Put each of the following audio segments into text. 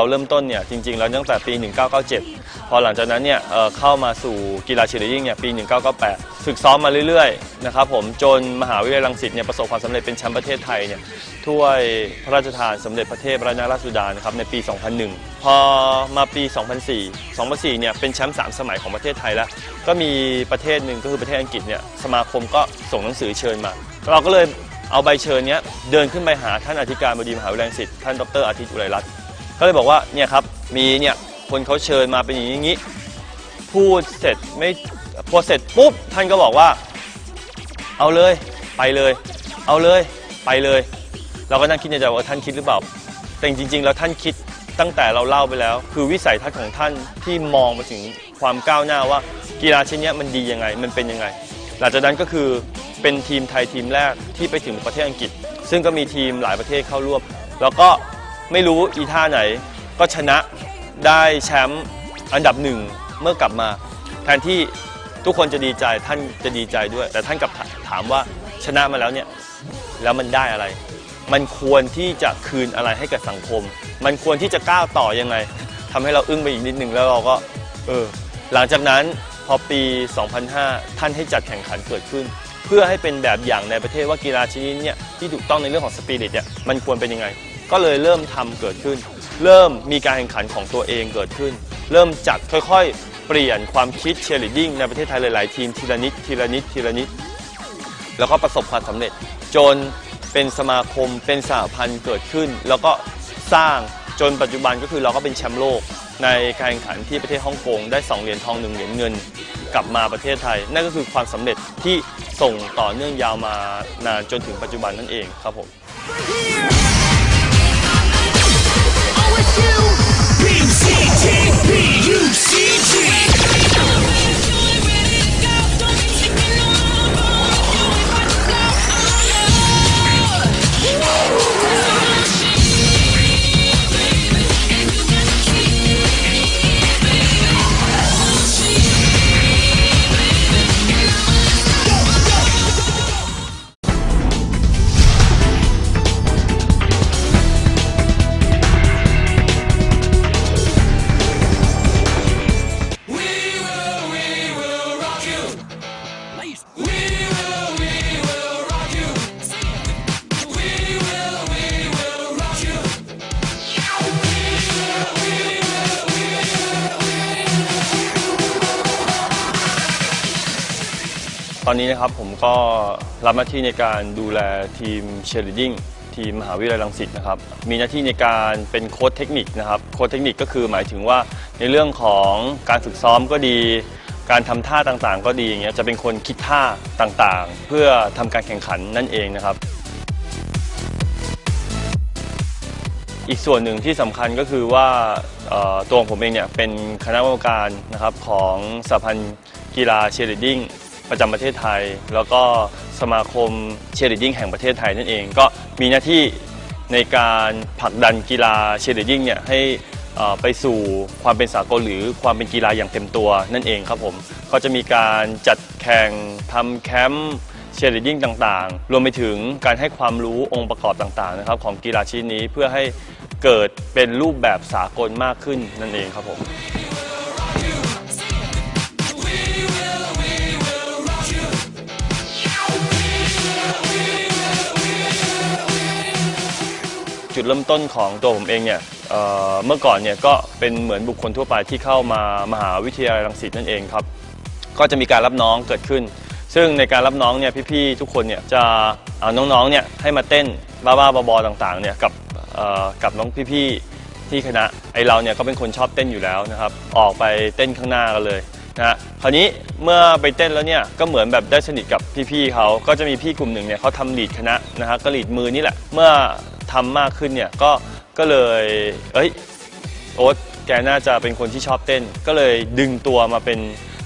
เราเริ่มต้นเนี่ยจริงๆแล้วตั้งแต่ปี 1997 พอหลังจากนั้นเนี่ยเอ่อเข้ามาสู่กีฬาเชียร์ลีดดิ้งเนี่ยปี 1998 ฝึกซ้อมมาเรื่อยๆนะครับผมจนมหาวิทยาลัยรังสิตเนี่ยประสบความสำเร็จเป็นแชมป์ประเทศไทยเนี่ยถ้วยพระราชทานสมเด็จพระเทพรัตนราชสุดานะครับในปี 2001 พอมาปี 2004 2004เนี่ยเป็นแชมป์3สมัยของประเทศไทยแล้ว ก็มีประเทศหนึ่งก็คือประเทศอังกฤษเนี่ยสมาคมก็ส่งหนังสือเชิญมา เราก็เลยเอาใบเชิญเนี้ยเดินขึ้นไปหาท่านอธิการบดีมหาวิทยาลัยรังสิตท่านดรอาทิตย์อุไรรัตน์ ก็เลยบอกว่าเนี่ยครับมีเนี่ยคนเขาเชิญมาเป็นอย่างนี้อย่างนี้ พูดเสร็จไม่พอเสร็จปุ๊บท่านก็บอกว่า เอาเลยไปเลย เอาเลยไปเลย เราก็นั่งคิดในใจว่าท่านคิดหรือเปล่า แต่จริงๆแล้วท่านคิดตั้งแต่เราเล่าไปแล้ว คือวิสัยทัศน์ของท่านที่มองมาถึงความก้าวหน้าว่ากีฬาชนิดนี้มันดียังไง มันเป็นยังไง หลังจากนั้นก็คือเป็นทีมไทยทีมแรกที่ไปถึงประเทศอังกฤษ ซึ่งก็มีทีมหลายประเทศเข้าร่วม แล้วก็ ไม่รู้อีท่าไหน ก็ชนะได้แชมป์อันดับหนึ่งเมื่อกลับมา แทนที่ทุกคนจะดีใจท่านจะดีใจด้วย แต่ท่านกลับถามว่าชนะมาแล้วเนี่ยแล้วมันได้อะไร มันควรที่จะคืนอะไรให้กับสังคม มันควรที่จะก้าวต่อยังไงทำให้เราอึ้งไปอีกนิดนึงแล้วเราก็เออหลังจากนั้นพอปี 2005 ท่านให้จัดแข่งขันเกิดขึ้น เพื่อให้เป็นแบบอย่างในประเทศว่ากีฬาชนิดเนี้ยที่ถูกต้องในเรื่องของสปิริตเนี่ยมันควรเป็นยังไง ก็เลยเริ่มทำเกิดขึ้น เริ่มมีการแข่งขันของตัวเองเกิดขึ้น เริ่มจัดค่อยๆ เปลี่ยนความคิดเชียร์ลีดดิ้งในประเทศไทยหลาย ๆ ทีมทีละนิดทีละนิดทีละนิด แล้วก็ประสบความสำเร็จ จนเป็นสมาคมเป็นสหพันธ์เกิดขึ้น แล้วก็สร้างจนปัจจุบันก็คือเราก็เป็นแชมป์โลกในการแข่งขันที่ประเทศฮ่องกงได้ 2 เหรียญทอง 1 เหรียญเงิน กลับมาประเทศไทย นั่นก็คือความสำเร็จที่ส่งต่อเนื่องยาวมานานจนถึงปัจจุบันนั่นเองครับผม นนี้นะครับผมก็รับหน้าที่ในการดูแลทีมเชียร์ลีดดิ้งทีมมหาวิทยาลัยรังสิตนะครับ มีหน้าที่ในการเป็นโค้ชเทคนิคนะครับ โค้ชเทคนิคก็คือหมายถึงว่าในเรื่องของการฝึกซ้อมก็ดี การทำท่าต่างๆ ก็ดีอย่างเงี้ย จะเป็นคนคิดท่าต่างๆ เพื่อทำการแข่งขันนั่นเองนะครับ อีกส่วนหนึ่งที่สำคัญก็คือว่าตัวผมเองเนี่ยเป็นคณะกรรมการนะครับของสหพันธ์กีฬาเชียร์ลีดดิ้ง ประจำประเทศไทย แล้วก็สมาคมเชียร์ลีดดิ้งแห่งประเทศไทยนั่นเอง ก็มีหน้าที่ในการผลักดันกีฬาเชียร์ลีดดิ้งเนี่ยให้อ่อไปสู่ความเป็นสากลหรือความเป็นกีฬาอย่างเต็มตัวนั่นเองครับผมก็จะมีการจัดแข่งทำแคมป์เชียร์ลีดดิ้งต่างๆ รวมไปถึงการให้ความรู้องค์ประกอบต่างๆนะครับของกีฬาชนิดนี้เพื่อให้เกิดเป็นรูปแบบสากลมากขึ้นนั่นเองครับผม จุดเริ่มต้นของตัวผมเองเนี่ยเอ่อเมื่อก่อนเนี่ยก็เป็นเหมือนบุคคลทั่วไปที่เข้ามามหาวิทยาลัยรังสิตนั่นเองครับ ก็จะมีการรับน้องเกิดขึ้น ซึ่งในการรับน้องเนี่ยพี่ๆทุกคนเนี่ยจะเอาน้องๆเนี่ยให้มาเต้นบ้าๆบอๆต่างๆเนี่ยกับเอ่อกับน้องพี่ๆที่คณะไอเราเนี่ยก็เป็นคนชอบเต้นอยู่แล้วนะครับออกไปเต้นข้างหน้ากันเลยนะฮะคราวนี้เมื่อไปเต้นแล้วเนี่ยก็เหมือนแบบได้สนิทกับพี่ๆเขาก็จะมีพี่กลุ่มหนึ่งเนี่ยเขาทำลีดคณะนะฮะก็ลีดมือนี่แหละเมื่อ ทำมากขึ้นเนี่ยก็ก็เลยเอ้ยโอ๊ตแกน่าจะเป็นคนที่ชอบเต้น ก็เลยดึงตัวมาเป็น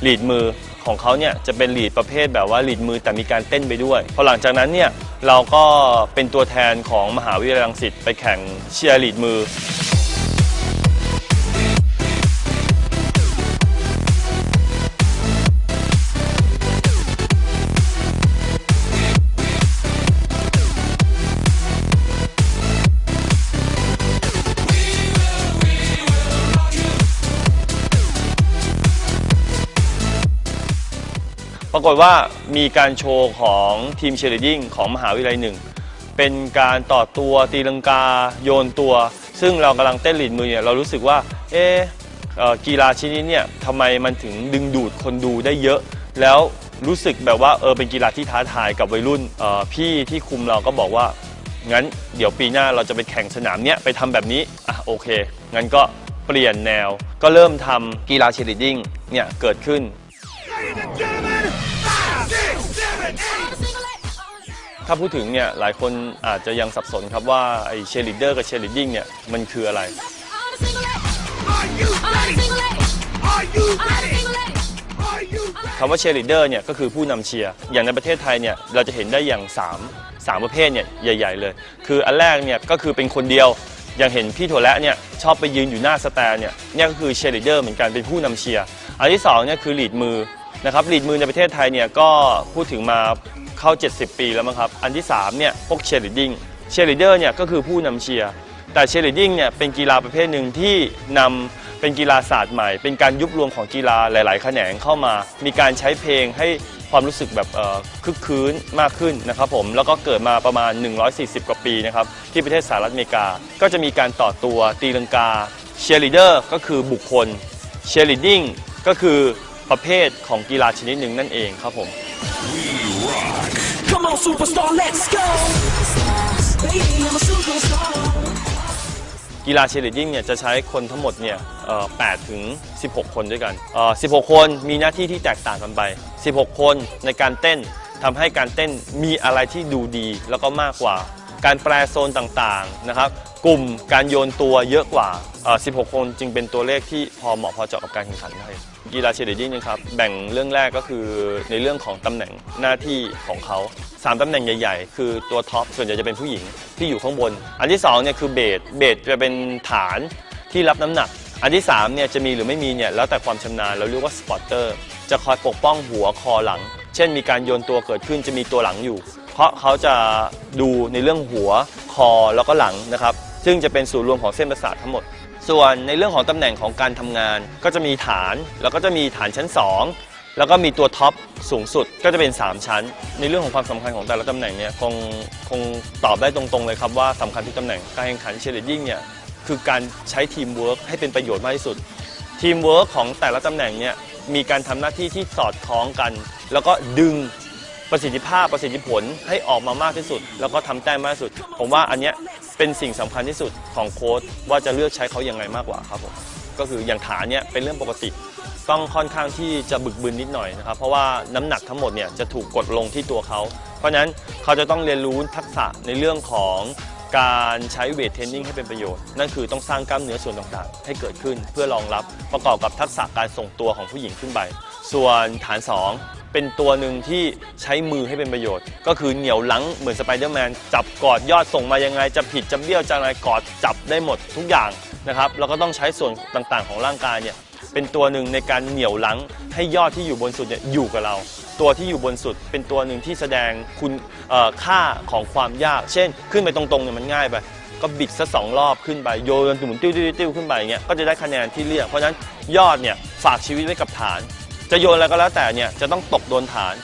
ลีดมือของเขาเนี่ยจะเป็นลีดประเภทแบบว่าลีดมือแต่มีการเต้นไปด้วยพอหลังจากนั้นเนี่ยเราก็เป็นตัวแทนของมหาวิทยาลัยรังสิตไปแข่งเชียร์ลีดมือากฏว่ามีการโชว์ของทีมเชียร์ลีดดิ้งของมหาวิทยาลัยหนึ่ง เป็นการต่อตัวตีลังกาโยนตัว ซึ่งเรากำลังเต้นลีดมือเนี่ยเรารู้สึกว่า เอ๊ะเอ่อกีฬาชนิดนี้เนี่ยทำไมมันถึงดึงดูดคนดูได้เยอะ แล้วรู้สึกแบบว่าเออเป็นกีฬาที่ท้าทายกับวัยรุ่นพี่ที่คุมเราก็บอกว่างั้นเดี๋ยวปีหน้าเราจะไปแข่งสนามเนี้ยไปทำแบบนี้อะโอเค งั้นก็เปลี่ยนแนวก็เริ่มทำกีฬาเชียร์ลีดดิ้งเนี่ยเกิดขึ้น ถ้าพูดถึงเนี่ยหลายคนอาจจะยังสับสนครับว่าไอ้เชลีดเดอร์กับเชลีดดิ้งเนี่ยมันคืออะไร คำว่าเชียร์ลีดเดอร์เนี่ยก็คือผู้นำเชียร์ อย่างในประเทศไทยเนี่ยเราจะเห็นได้อย่าง 3 3 ประเภทเนี่ยใหญ่ ๆ เลย คืออันแรกเนี่ยก็คือเป็นคนเดียว อย่างเห็นพี่ถั่วและเนี่ยชอบไปยืนอยู่หน้าสแตนเนี่ยเนี่ยก็คือเชียร์ลีดเดอร์เหมือนกันเป็นผู้นำเชียร์ อันที่สองเนี่ยคือลีดมือ นะครับลีดมือในประเทศไทยเนี่ยก็พูดถึงมาเข้า 70 ปีแล้วมั้งครับ อันที่สามเนี่ยพวกเชียร์ลีดดิ้งเชียร์ลีดเดอร์เนี่ยก็คือผู้นำเชียร์แต่เชียร์ลีดดิ้งเนี่ยเป็นกีฬาประเภทหนึ่งที่นำเป็นกีฬาศาสตร์ใหม่ เป็นการยุบรวมของกีฬาหลาย ๆ แขนงเข้ามา มีการใช้เพลงให้ความรู้สึกแบบเอ่อคึกคืนมากขึ้นนะครับผมแล้วก็เกิดมาประมาณ 140 กว่าปีนะครับที่ประเทศสหรัฐอเมริกา ก็จะมีการต่อตัวตีลังกาเชียร์ลีดเดอร์ก็คือบุคคลเชียร์ลีดดิ้งก็คือ ประเภทของกีฬาชนิดหนึ่งนั่นเองครับผม Come on, superstar, let's go. Baby, I'm a superstar. กีฬาเชียร์ลีดดิ้งเนี่ยจะใช้คนทั้งหมดเนี่ยเอ่อ8ถึง 16 คนด้วยกันเอ่อ16 คนมีหน้าที่ที่แตกต่างกันไป 16 คนในการเต้นทำให้การเต้นมีอะไรที่ดูดีแล้วก็มากกว่า การแปรโซนต่างๆนะครับ กลุ่มการโยนตัวเยอะกว่า 16 คนจึงเป็นตัวเลขที่พอเหมาะพอเจาะกับการแข่งขันได้กีฬาเชียร์ลีดดิ้งนะครับแบ่งเรื่องแรกก็คือในเรื่องของตำแหน่งหน้าที่ของเขาสามตำแหน่งใหญ่ ๆ คือตัวท็อปส่วนใหญ่จะเป็นผู้หญิงที่อยู่ข้างบน อันที่สองเนี่ยคือเบสเบสจะเป็นฐานที่รับน้ำหนัก อันที่สามเนี่ยจะมีหรือไม่มีเนี่ยแล้วแต่ความชำนาญเราเรียกว่าสปอตเตอร์จะคอยปกป้องหัวคอหลัง เช่นมีการโยนตัวเกิดขึ้นจะมีตัวหลังอยู่ เพราะเขาจะดูในเรื่องหัวคอแล้วก็หลังนะครับ ซึ่งจะเป็นศูนย์รวมของเส้นประสาททั้งหมด ส่วนในเรื่องของตำแหน่งของการทำงาน ก็จะมีฐาน แล้วก็จะมีฐานชั้น 2 แล้วก็มีตัวท็อปสูงสุดก็จะเป็น 3 ชั้น ในเรื่องของความสำคัญของแต่ละตำแหน่งเนี่ยคงคงตอบได้ตรงๆเลยครับว่าสำคัญทุกตำแหน่งการแข่งขันเชียร์ลีดดิ้งเนี่ยคือการใช้ทีมเวิร์กให้เป็นประโยชน์มากที่สุด ทีมเวิร์กของแต่ละตำแหน่งเนี่ยมีการทำหน้าที่ที่สอดคล้องกัน แล้วก็ดึงประสิทธิภาพประสิทธิผลให้ออกมามากที่สุด แล้วก็ทำแต้มมากที่สุด ผมว่าอันเนี้ย เป็นสิ่งสำคัญที่สุดของโค้ชว่าจะเลือกใช้เขายังไงมากกว่าครับผมก็คืออย่างฐานเนี่ยเป็นเรื่องปกติ ต้องค่อนข้างที่จะบึกบึนนิดหน่อยนะครับ เพราะว่าน้ำหนักทั้งหมดเนี่ยจะถูกกดลงที่ตัวเขา เพราะฉะนั้นเขาจะต้องเรียนรู้ทักษะในเรื่องของการใช้เวทเทรนนิ่งให้เป็นประโยชน์ นั่นคือต้องสร้างกล้ามเนื้อส่วนต่างๆ ให้เกิดขึ้นเพื่อรองรับประกอบกับทักษะการส่งตัวของผู้หญิงขึ้นไป ส่วนฐาน 2 เป็นตัวหนึ่งที่ใช้มือให้เป็นประโยชน์ ก็คือเหนียวหลังเหมือนสไปเดอร์แมนจับกอดยอดส่งมายังไง จะผิดจะเบี้ยวจะอะไรกอดจับได้หมดทุกอย่างนะครับแล้วก็ต้องใช้ส่วนต่างๆ ของร่างกายเนี่ยเป็นตัวหนึ่งในการเหนี่ยวหลังให้ยอดที่อยู่บนสุดเนี่ยอยู่กับเรา ตัวที่อยู่บนสุดเป็นตัวหนึ่งที่แสดงคุณค่าของความยาก เช่น ขึ้นไปตรงๆเนี่ยมันง่ายไปก็บิดสักสองรอบขึ้นไปโยนหมุนติ้วติ้วติ้วขึ้นไปอย่างเงี้ยก็จะได้คะแนนที่เรียกเพราะฉะนั้นยอดเนี่ยฝากชีวิตไว้กับฐาน จะโยนอะไรก็แล้วแต่เนี่ยจะต้องตกโดนฐาน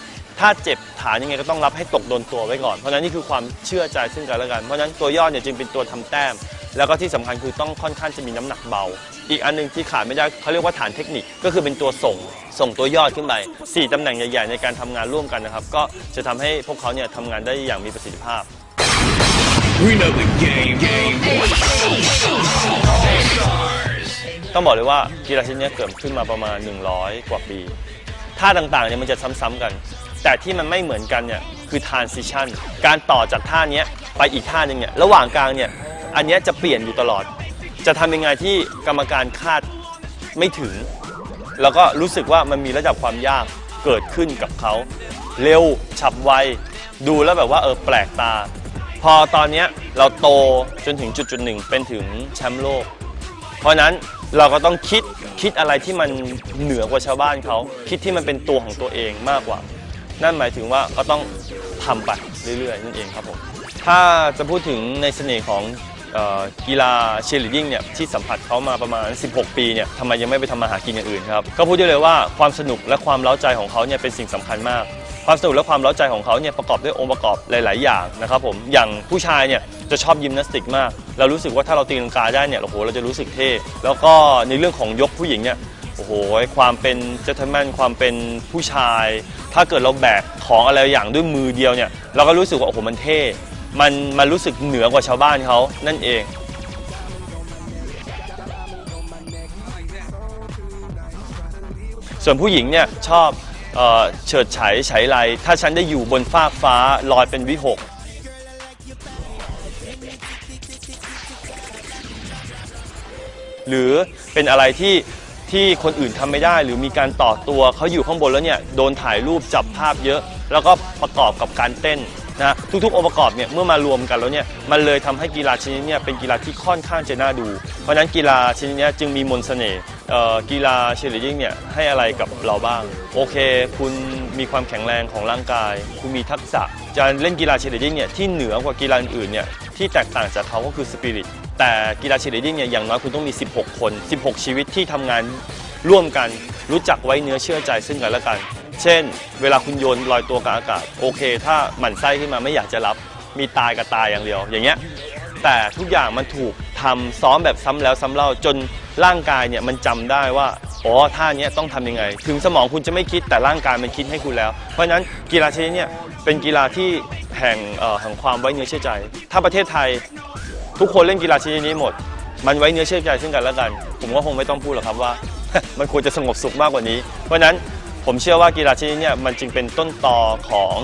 ถ้าเจ็บฐานยังไงก็ต้องรับให้ตกโดนตัวไว้ก่อน เพราะฉะนั้นนี่คือความเชื่อใจซึ่งกันและกัน เพราะฉะนั้นตัวยอดเนี่ยจึงเป็นตัวทำแต้ม แล้วก็ที่สำคัญคือต้องค่อนข้างจะมีน้ำหนักเบา อีกอันหนึงที่ขาดไม่ได้เขาเรียกว่าฐานเทคนิค ก็คือเป็นตัวส่ง ส่งตัวยอดขึ้นไปสี่ตำแหน่งใหญ่ๆในการทำงานร่วมกันนะครับ ก็จะทำให้พวกเขาเนี่ยทำงานได้อย่างมีประสิทธิภาพ We know the game. Game. ต้องบอกเลยว่ากีฬาชนิดนี้เกิดขึ้นมาประมาณ 100 กว่าปีท่าต่างๆเนี่ยมันจะซ้ำๆกัน แต่ที่มันไม่เหมือนกันเนี่ยคือ transition การต่อจากท่านี้ไปอีกท่านึงเนี่ยระหว่างกลางเนี่ยอันนี้จะเปลี่ยนอยู่ตลอด จะทำยังไงที่กรรมการคาดไม่ถึง แล้วก็รู้สึกว่ามันมีระดับความยากเกิดขึ้นกับเขา เร็วฉับไว ดูแล้วแบบว่าเออแปลกตา พอตอนเนี้ยเราโตจนถึงจุดจุดหนึ่งเป็นถึงแชมป์โลก เพราะนั้น เราก็ต้องคิดคิดอะไรที่มันเหนือกว่าชาวบ้านเขา คิดที่มันเป็นตัวของตัวเองมากกว่า นั่นหมายถึงว่าก็ต้องทำไปเรื่อยๆนั่นเองครับผมถ้าจะพูดถึงในเสน่ห์ของออกีฬาเชียร์ลีดดิ้งเนี่ยที่สัมผัสเขามาประมาณ 16 ปีเนี่ยทำไมยังไม่ไปทำมาหากินอย่างอื่นครับ ก็พูดได้เลยว่าความสนุกและความเล้าใจของเขาเนี่ยเป็นสิ่งสำคัญมาก ความสนุกและความเล้าใจของเขาเนี่ยประกอบด้วยองค์ประกอบหลาย ๆ อย่างนะครับผมอย่างผู้ชายเนี่ยจะชอบยิมนาสติกมาก เรารู้สึกว่าถ้าเราตีลังกาได้เนี่ยโอ้โหเราจะรู้สึกเท่แล้วก็ในเรื่องของยกผู้หญิงเนี่ยโอ้โหความเป็นเจตแมนความเป็นผู้ชาย ถ้าเกิดเราแบกของอะไรอย่างด้วยมือเดียวเนี่ยเราก็รู้สึกว่าโอ้โหมันเท่มันมันรู้สึกเหนือกว่าชาวบ้านเขานั่นเองส่วนผู้หญิงเนี่ยชอบ เฉิดฉายฉายไรถ้าฉันได้อยู่บนฟากฟ้าลอยเป็นวิหกหรือเป็นอะไรที่ที่คนอื่นทำไม่ได้ หรือมีการต่อตัวเขาอยู่ข้างบนแล้วเนี่ยโดนถ่ายรูปจับภาพเยอะ แล้วก็ประกอบกับการเต้นนะทุกๆองค์ประกอบเนี่ยเมื่อมารวมกันแล้วเนี่ยมันเลยทำให้กีฬาชนิดเนี้เป็นกีฬาที่ค่อนข้างจะน่าดู เพราะนั้นกีฬาชนิดนี้จึงมีมนต์เสน่ห์ เอ่อกีฬาเชียร์ลีดดิ้งเนี่ยให้อะไรกับเราบ้าง โอเค คุณมีความแข็งแรงของร่างกาย คุณมีทักษะจะเล่นกีฬาเชียร์ลีดดิ้งเนี่ยที่เหนือกว่ากีฬาอื่นๆเนี่ยที่แตกต่างจากเขาก็คือสปิริตแต่กีฬาเชียร์ลีดดิ้งเนี่ยอย่างน้อยคุณต้องมี 16 คน 16 ชีวิตที่ทำงานร่วมกันรู้จักไว้เนื้อเชื่อใจซึ่งกันและกัน เช่น เวลาคุณโยนลอยตัวกับอากาศ โอเค ถ้าหมั่นไส้ขึ้นมาไม่อยากจะรับมีตายกับตายอย่างเดียวอย่างเงี้ยแต่ทุกอย่างมันถูกทำซ้อมแบบซ้ำแล้วซ้ำเล่าจน ร่างกายเนี่ยมันจำได้ว่าอ๋อท่านี้ต้องทำยังไง ถึงสมองคุณจะไม่คิดแต่ร่างกายมันคิดให้คุณแล้ว เพราะฉะนั้นกีฬาชนิดเนี้ยเป็นกีฬาที่แห่งเอ่อแห่งความไว้เนื้อเชื่อใจ ถ้าประเทศไทยทุกคนเล่นกีฬาชนิดนี้หมด มันไว้เนื้อเชื่อใจซึ่งกันและกัน ผมก็คงไม่ต้องพูดหรอกครับว่า มันควรจะสงบสุขมากกว่านี้ เพราะฉะนั้นผมเชื่อว่ากีฬาชนิดเนี้มันจึงเป็นต้นตอของ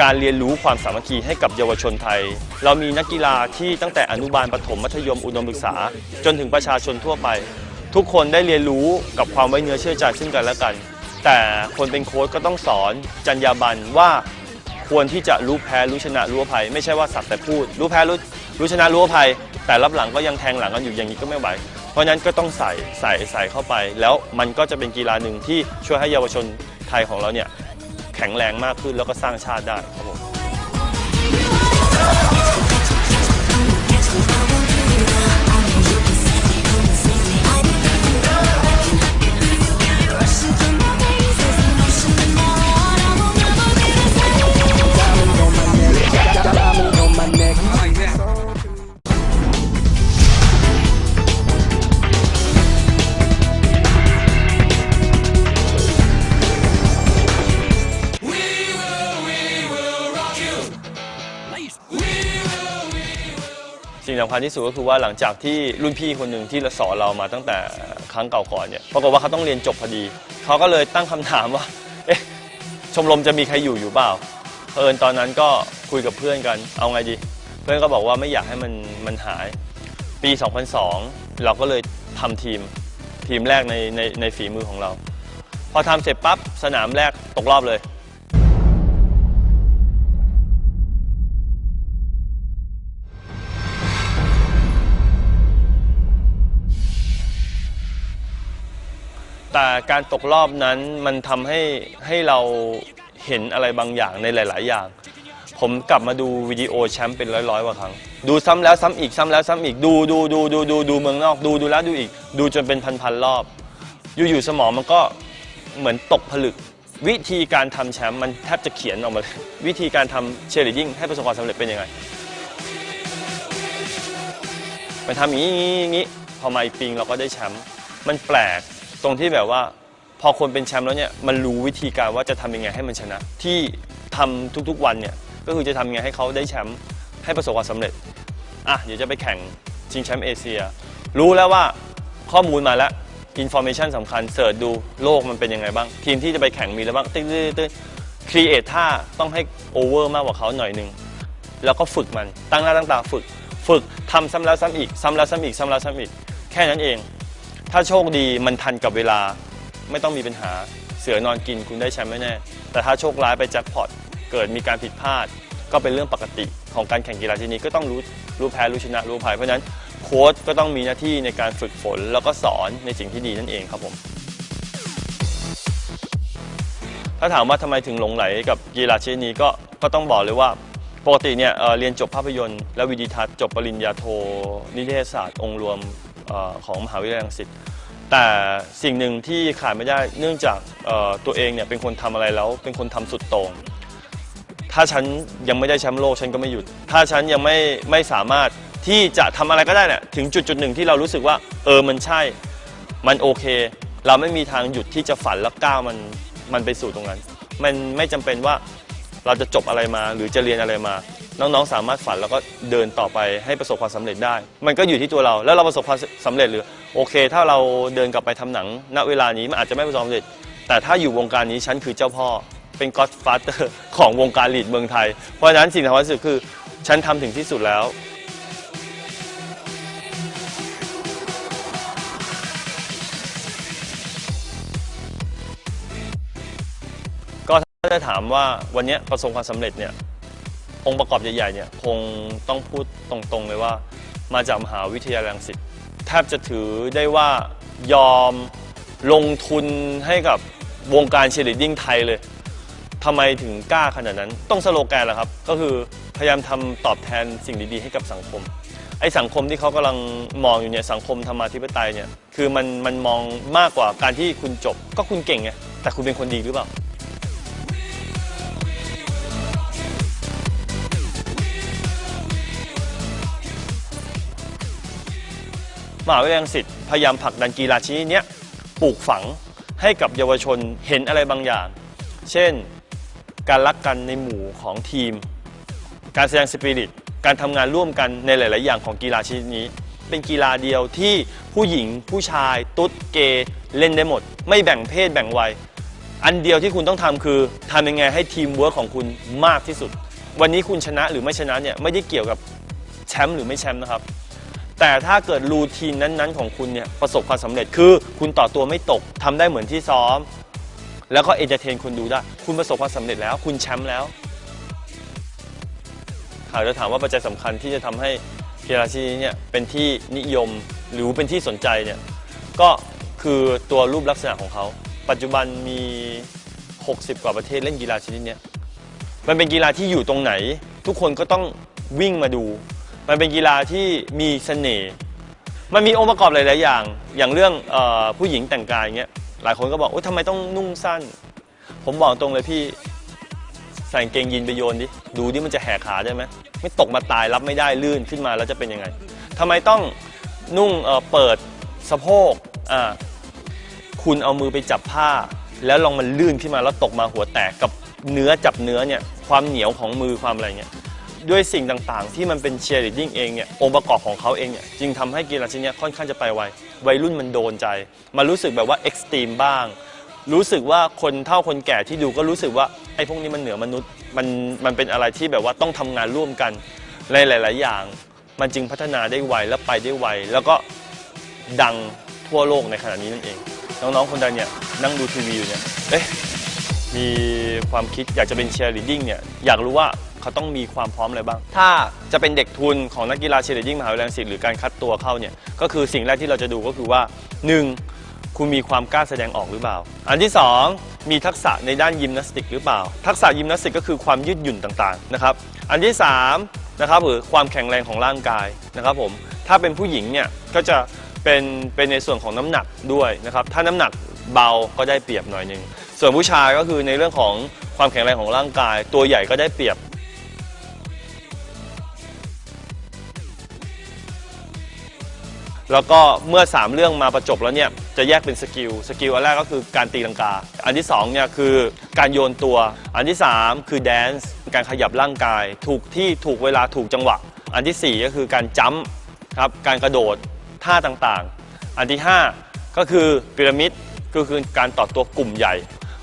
การเรียนรู้ความสามัคคีให้กับเยาวชนไทย เรามีนักกีฬาที่ตั้งแต่อนุบาลประถมมัธยมอุดมศึกษา จนถึงประชาชนทั่วไป ทุกคนได้เรียนรู้กับความไว้เนื้อเชื่อใจซึ่งกันและกัน แต่คนเป็นโค้ชก็ต้องสอนจรรยาบรรณว่าควรที่จะรู้แพ้รู้ชนะรู้อภัย ไม่ใช่ว่าสักแต่พูด รู้แพ้รู้รู้ชนะรู้อภัย แต่รับหลังก็ยังแทงหลังกันอยู่อย่างนี้ก็ไม่ไหวเพราะฉะนั้นก็ต้องใส่ใส่ใส่เข้าไป แล้วมันก็จะเป็นกีฬาหนึ่งที่ช่วยให้เยาวชนไทยของเราเนี่ย แข็งแรงมากขึ้นแล้วก็สร้างชาติได้ครับผมำคัญที่สุดก็คือว่าหลังจากที่รุ่นพี่คนหนึ่งที่สอนเรามาตั้งแต่ครั้งเก่าก่อนเนี่ยปรากฏว่าเขาต้องเรียนจบพอดี เขาก็เลยตั้งคำถามว่าเอ๊ะชมรมจะมีใครอยู่อยู่เปล่าเผอิญตอนนั้นก็คุยกับเพื่อนกันเอาไงดี เพื่อนก็บอกว่าไม่อยากให้มันมันหาย ปี 2002 เราก็เลยทำทีมทีมแรกในในในฝีมือของเรา พอทำเสร็จปั๊บสนามแรกตกรอบเลย แต่การตกรอบนั้นมันทำให้ให้เราเห็นอะไรบางอย่างในหลาย ๆ อย่าง ผมกลับมาดูวิดีโอแชมป์เป็นร้อยๆกว่าครั้ง ดูซ้ำแล้วซ้ำอีกซ้ำแล้วซ้ำอีกดูดูดูดูดูดูเมืองนอกดูดูแล้วดูอีก ดูจนเป็นพันๆรอบ อยู่ๆสมองมันก็เหมือนตกผลึก วิธีการทำแชมป์มันแทบจะเขียนออกมาเลยวิธีการทำเชยร์ลีดดิ้งให้ประสบความสำเร็จเป็นยังไงไปทำอย่างนี้อย่างนี้พอมาอีกปีเราก็ได้แชมป์มันแปลก ตรงที่แบบว่าพอคนเป็นแชมป์แล้วเนี่ยมันรู้วิธีการว่าจะทำยังไงให้มันชนะ ที่ทำทุกๆวันเนี่ยก็คือจะทำยังไงให้เขาได้แชมป์ให้ประสบความสำเร็จอะเดี๋ยวจะไปแข่งชิงแชมป์เอเชีย รู้แล้วว่าข้อมูลมาแล้วอินโฟเมชันสำคัญเสิร์ชดูโลกมันเป็นยังไงบ้าง ทีมที่จะไปแข่งมีอะไรบ้างตึ๊ดตึ๊ดตึ๊ดครีเอทท่าต้องให้โอเวอร์มากกว่าเขาหน่อยหนึ่งแล้วก็ฝึกมันตั้งหน้าตั้งตาฝึก ฝึกทำซ้ำแล้วซ้ำอีกซ้ำแล้วซ้ำอีกซ้ำแล้วซ้ำอีก แค่นั้นเอง ถ้าโชคดีมันทันกับเวลาไม่ต้องมีปัญหาเสือนอนกินคุณได้แชมป์แน่ๆแต่ถ้าโชคร้ายไปแจ็คพอตเกิดมีการผิดพลาด ก็เป็นเรื่องปกติของการแข่งกีฬาชนิดนี้ก็ต้องรู้รู้แพ้รู้ชนะรู้อภัยเพราะฉะนั้นโค้ชก็ต้องมีหน้าที่ในการฝึกฝน แล้วก็สอนในสิ่งที่ดีนั่นเองครับผม ถ้าถามว่าทำไมถึงหลงไหลกับกีฬาชนิดนี้ก็ก็ต้องบอกเลยว่าปกติเนี่ยเเรียนจบภาพยนตร์และวิดีทัศน์จบปริญญาโทนิเทศศาสตร์องค์รวม เออของมหาวิทยาลัยรังสิตแต่สิ่งหนึ่งที่ขาดไม่ได้เนื่องจากเอ่อตัวเองเนี่ยเป็นคนทำอะไรแล้ว เป็นคนทำสุดโต่งถ้าฉันยังไม่ได้แชมป์โลกฉันก็ไม่หยุด ถ้าฉันยังไม่ไม่สามารถที่จะทำอะไรก็ได้เนี่ยถึงจุดจุดหนึ่งที่เรารู้สึกว่าเออมันใช่ มันโอเค เราไม่มีทางหยุดที่จะฝันแล้วก้าวมันมันไปสู่ตรงนั้น มันไม่จำเป็นว่าเราจะจบอะไรมาหรือจะเรียนอะไรมา น้องๆ สามารถฝันแล้วก็เดินต่อไปให้ประสบความสำเร็จได้ มันก็อยู่ที่ตัวเรา แล้วเราประสบความสำเร็จหรือโอเค ถ้าเราเดินกลับไปทำหนัง ณเวลานี้มันอาจจะไม่ประสบความสำเร็จ แต่ถ้าอยู่วงการนี้ฉันคือเจ้าพ่อ เป็นก็ d ฟาสเตอร์ของวงการลีดเมืองไทย เพราะฉะนั้นสิ่งสำคัญที่สุดคือฉันทำถึงที่สุดแล้ว ก็ถ้าจะถามว่าวันเนี้ยประสบความสำเร็จเนี่ย องค์ประกอบใหญ่ๆเนี่ยคงต้องพูดตรงๆเลยว่า มาจากมหาวิทยาลัยรังสิตแทบจะถือได้ว่ายอมลงทุนให้กับวงการเชียร์ลีดดิ้งไทยเลยทำไมถึงกล้าขนาดนั้น ต้องสโลแกนแหละครับ ก็คือพยายามทำตอบแทนสิ่งดีๆให้กับสังคม ไอ้สังคมที่เขากำลังมองอยู่เนี่ยสังคมธรรมาธิปไตยเนี่ยคือมันมันมองมากกว่าการที่คุณจบก็คุณเก่งไงแต่คุณเป็นคนดีหรือเปล่า มหาวิทยาลัยรังสิตพยายามผลักดันกีฬาชนิดนี้ปลูกฝังให้กับเยาวชนเห็นอะไรบางอย่าง เช่น การรักกันในหมู่ของทีม การแสดงสปิริต การทำงานร่วมกันในหลาย ๆ อย่างของกีฬาชนิดนี้ เป็นกีฬาเดียวที่ผู้หญิง ผู้ชาย ตุ๊ดเกย์เล่นได้หมด ไม่แบ่งเพศแบ่งวัย อันเดียวที่คุณต้องทำคือทำยังไงให้ทีมเวิร์คของคุณมากที่สุด วันนี้คุณชนะหรือไม่ชนะเนี่ยไม่ได้เกี่ยวกับแชมป์หรือไม่แชมป์นะครับ แต่ถ้าเกิดรูทีนนั้นๆ ของคุณเนี่ยประสบความสำเร็จคือคุณต่อตัวไม่ตกทำได้เหมือนที่ซ้อม แล้วก็เอนเตอร์เทนคนดูได้ คุณประสบความสำเร็จแล้ว คุณแชมป์แล้วหากจะถามว่าปัจจัยสำคัญที่จะทำให้กีฬาชนิดนี้เนี่ยเป็นที่นิยมหรือเป็นที่สนใจเนี่ยก็คือตัวรูปลักษณะของเขา ปัจจุบันมี 60 กว่าประเทศเล่นกีฬาชนิดเนี้ยมันเป็นกีฬาที่อยู่ตรงไหน ทุกคนก็ต้องวิ่งมาดู มันเป็นกีฬาที่มีเสน่ห์มันมีองค์ประกอบหลาย ๆ อย่าง อย่างเรื่องเออผู้หญิงแต่งกายอย่างเงี้ยหลายคนก็บอกโอ๊ยทำไมต้องนุ่งสั้น ผมบอกตรงเลยพี่ใส่กางเกงยีนไปโยนดิดูดิมันจะแหกขาได้ไหมไม่ตกมาตายรับไม่ได้ลื่นขึ้นมาแล้วจะเป็นยังไงทำไมต้องนุ่งเอ่อเปิดสะโพกอ่าคุณเอามือไปจับผ้า แล้วลองมันลื่นขึ้นมาแล้วตกมาหัวแตกกับเนื้อจับเนื้อเนี่ยความเหนียวของมือความอะไรเงี้ย ด้วยสิ่งต่างๆ ที่มันเป็นเชียร์ลีดดิ้งเองเนี่ยองค์ประกอบของเขาเองเนี่ยจึงทำให้กีฬาชนิดเนี้ค่อนข้างจะไปไววัยรุ่นมันโดนใจมันรู้สึกแบบว่าเอ็กซ์ตรีมบ้าง รู้สึกว่าคนเฒ่าคนแก่ที่ดูก็รู้สึกว่าไอ้พวกนี้มันเหนือมนุษย์มันมันเป็นอะไรที่แบบว่าต้องทำงานร่วมกันในหลาย ๆ อย่าง มันจึงพัฒนาได้ไวและไปได้ไวแล้วก็ดังทั่วโลกในขณะนี้นั่นเอง น้อง ๆ คนใดเนี่ยนั่งดูทีวีอยู่เนี่ยเอ๊ะมีความคิดอยากจะเป็นเชียร์ลีดดิ้งเนี่ยอยากรู้ว่า เขาต้องมีความพร้อมอะไรบ้าง ถ้าจะเป็นเด็กทุนของนักกีฬาเชียร์ลีดดิ้งมหาวิทยาลัยรังสิตหรือการคัดตัวเข้าเนี่ยก็คือสิ่งแรกที่เราจะดูก็คือว่า 1. คุณมีความกล้าแสดงออกหรือเปล่า อันที่ 2 มีทักษะในด้านยิมนาสติกหรือเปล่า ทักษะยิมนาสติกก็คือความยืดหยุ่นต่างๆนะครับอันที่3นะครับหรือความแข็งแรงของร่างกายนะครับผมถ้าเป็นผู้หญิงเนี่ยก็จะเป็นเป็นในส่วนของน้ำหนักด้วยนะครับถ้าน้ำหนักเบาก็ได้เปรียบหน่อยหนึงส่วนผู้ชายก็คือในเรื่องของความแข็งแรงของร่างกาย ตัวใหญ่ก็ได้เปรียบ แล้วก็เมื่อ 3 เรื่องมาประจบแล้วเนี่ยจะแยกเป็นสกิลสกิลอันแรกก็คือการตีลังกา อันที่2เนี่ยคือการโยนตัว อันที่ 3 คือแดนซ์การขยับร่างกาย ถูกที่ถูกเวลาถูกจังหวะ อันทีสี่4 ก็คือการจัมป์ครับการกระโดดท่าต่างๆ อันที่ 5 ก็คือพีระมิดก็คือการต่อตัวกลุ่มใหญ่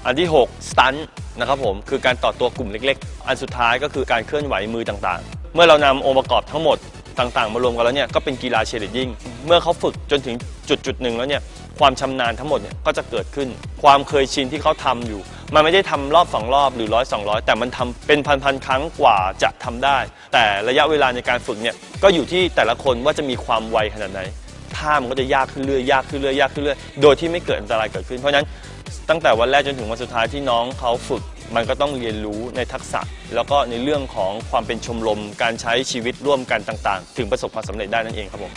อันที่ 6 สตันนะครับผมคือการต่อตัวกลุ่มเล็ก ๆ อันสุดท้ายก็คือการเคลื่อนไหวมือต่างๆ เมื่อเรานำองค์ประกอบทั้งหมด ต่างๆ มารวมกันแล้วเนี่ยก็เป็นกีฬาเชียร์ลีดดิ้งเมื่อเขาฝึกจนถึงจุดจุดหนึ่งแล้วเนี่ยความชำนาญทั้งหมดเนี่ยก็จะเกิดขึ้น ความเคยชินที่เขาทำอยู่ มันไม่ได้ทำรอบสองรอบหรือร้อยสองร้อยแต่มันทำเป็นพันๆครั้งกว่าจะทำได้ แต่ระยะเวลาในการฝึกเนี่ยก็อยู่ที่แต่ละคนว่าจะมีความไวขนาดไหนท่ามันก็จะยากขึ้นเรื่อยยากขึ้นเรื่อยยากขึ้นเรื่อยโดยที่ไม่เกิดอันตรายเกิดขึ้นเพราะฉะนั้นตั้งแต่วันแรกจนถึงวันสุดท้ายที่น้องเขาฝึก มันก็ต้องเรียนรู้ในทักษะ แล้วก็ในเรื่องของความเป็นชมรมการใช้ชีวิตร่วมกันต่างๆ ถึงประสบความสำเร็จได้นั่นเองครับผม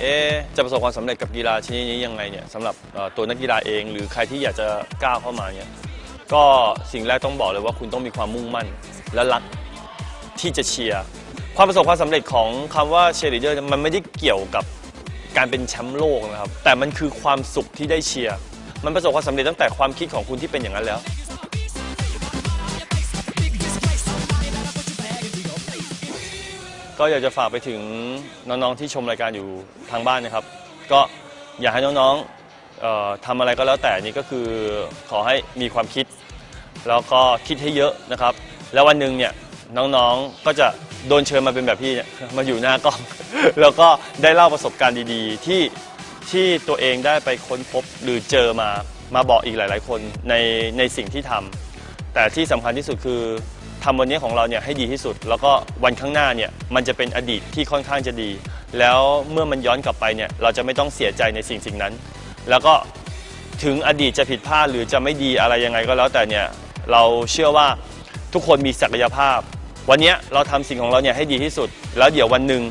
เอะจะประสบความสำเร็จกับกีฬาชนิดนี้ยังไงเนี่ยสำหรับตัวนักกีฬาเองหรือใครที่อยากจะก้าวเข้ามาเนี่ยก็สิ่งแรกต้องบอกเลยว่าคุณต้องมีความมุ่งมั่น และรักที่จะเชียร์ ความประสบความสำเร็จของคำว่าเชียร์ลีดเดอร์มันไม่ได้เกี่ยวกับการเป็นแชมป์โลกนะครับ แต่มันคือความสุขที่ได้เชียร์มันประสบความสำเร็จตั้งแต่ความคิดของคุณที่เป็นอย่างนั้นแล้ว ก็อยากจะฝากไปถึงน้องๆที่ชมรายการอยู่ทางบ้านนะครับ ก็อยากให้น้องๆเอ่อทำอะไรก็แล้วแต่นี่ก็คือขอให้มีความคิด แล้วก็คิดให้เยอะนะครับ แล้ววันหนึ่งเนี่ยน้องๆก็จะ โดนเชิญมาเป็นแบบพี่เนี่ย มาอยู่หน้ากล้อง แล้วก็ได้เล่าประสบการณ์ดีๆ ที่ที่ตัวเองได้ไปค้นพบหรือเจอมามาบอกอีกหลาย ๆ คนในในสิ่งที่ทำแต่ที่สำคัญที่สุดคือทำวันนี้ของเราเนี่ยให้ดีที่สุด แล้วก็วันข้างหน้าเนี่ยมันจะเป็นอดีตที่ค่อนข้างจะดี แล้วเมื่อมันย้อนกลับไปเนี่ยเราจะไม่ต้องเสียใจในสิ่งสิ่งนั้น แล้วก็ ถึงอดีตจะผิดพลาดหรือจะไม่ดีอะไรยังไงก็แล้วแต่เนี่ยเราเชื่อว่าทุกคนมีศักยภาพ วันนี้เราทำสิ่งของเราเนี่ยให้ดีที่สุด แล้วเดี๋ยววันหนึ่ง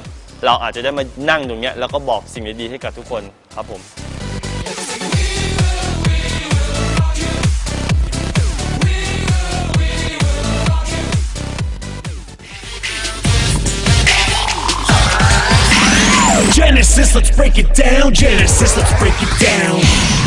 เราอาจจะได้มานั่งตรงเนี้ยแล้วก็บอกสิ่งดีๆให้กับทุกคนครับผม Genesis, let's break it down. Genesis, let's break it down.